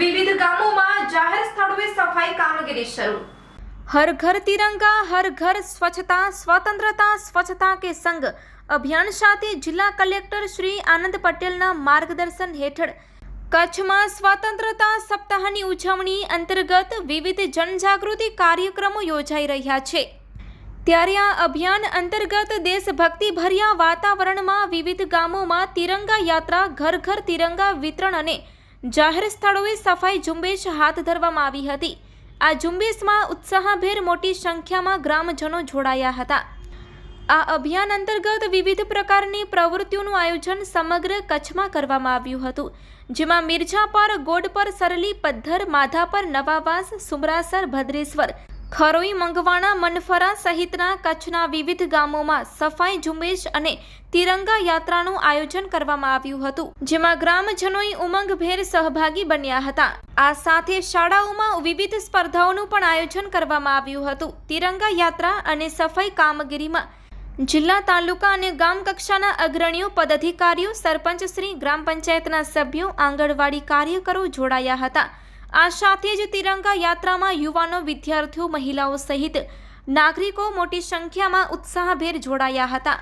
વિવિધ ગામોમાં જાહેર સ્થળોએ સફાઈ કામગીરી શરૂ. હર ઘર તિરંગા, હર ઘર સ્વચ્છતા, સ્વતંત્રતા, સ્વચ્છતા કે સંગ અભિયાન સાથે જિલ્લા કલેક્ટર શ્રી આનંદ પટેલના માર્ગદર્શન હેઠળ કચ્છમાં સ્વતંત્રતા સપ્તાહની ઉજવણી અંતર્ગત વિવિધ જનજાગૃતિ કાર્યક્રમો યોજાઈ રહ્યા છે. ત્યારે આ અભિયાન અંતર્ગત દેશભક્તિભર્યા વાતાવરણમાં વિવિધ ગામોમાં તિરંગા યાત્રા, ઘર ઘર તિરંગા વિતરણ અને જાહેર સ્થળોએ સફાઈ ઝુંબેશ હાથ ધરવામાં આવી હતી. આ ઝુંબેશમાં ઉત્સાહભેર મોટી સંખ્યામાં ગ્રામજનો જોડાયા હતા. આ અભિયાન અંતર્ગત વિવિધ પ્રકારની પ્રવૃત્તિઓનું આયોજન સમગ્ર કચ્છમાં કરવામાં આવ્યું હતું, જેમાં મિર્જાપર ગોડપર સરલી પદ્ધર માધાપર નવાવાસ, સુમરાસર, ભદ્રેશ્વર ખરોઈ મંગવાણા મનફરા સહિતના કચ્છના વિવિધ ગામોમાં સફાઈ ઝુંબેશ અને તિરંગા યાત્રાનું આયોજન કરવામાં આવ્યું હતું, જેમાં ગ્રામજનોએ ઉમંગભેર સહભાગી બન્યા હતા. આ સાથે શાળાઓમાં વિવિધ સ્પર્ધાઓનું પણ આયોજન કરવામાં આવ્યું હતું. તિરંગા યાત્રા અને સફાઈ કામગીરીમાં જિલ્લા તાલુકા અને ગામ કક્ષાના અગ્રણીઓ પદાધિકારીઓ, સરપંચ શ્રી, ગ્રામ પંચાયતના સભ્યો, આંગણવાડી કાર્યકરો જોડાયા હતા. આ સાથે જ તિરંગા યાત્રામાં યુવાનો, વિદ્યાર્થીઓ, મહિલાઓ સહિત નાગરિકો મોટી સંખ્યામાં ઉત્સાહભેર જોડાયા હતા.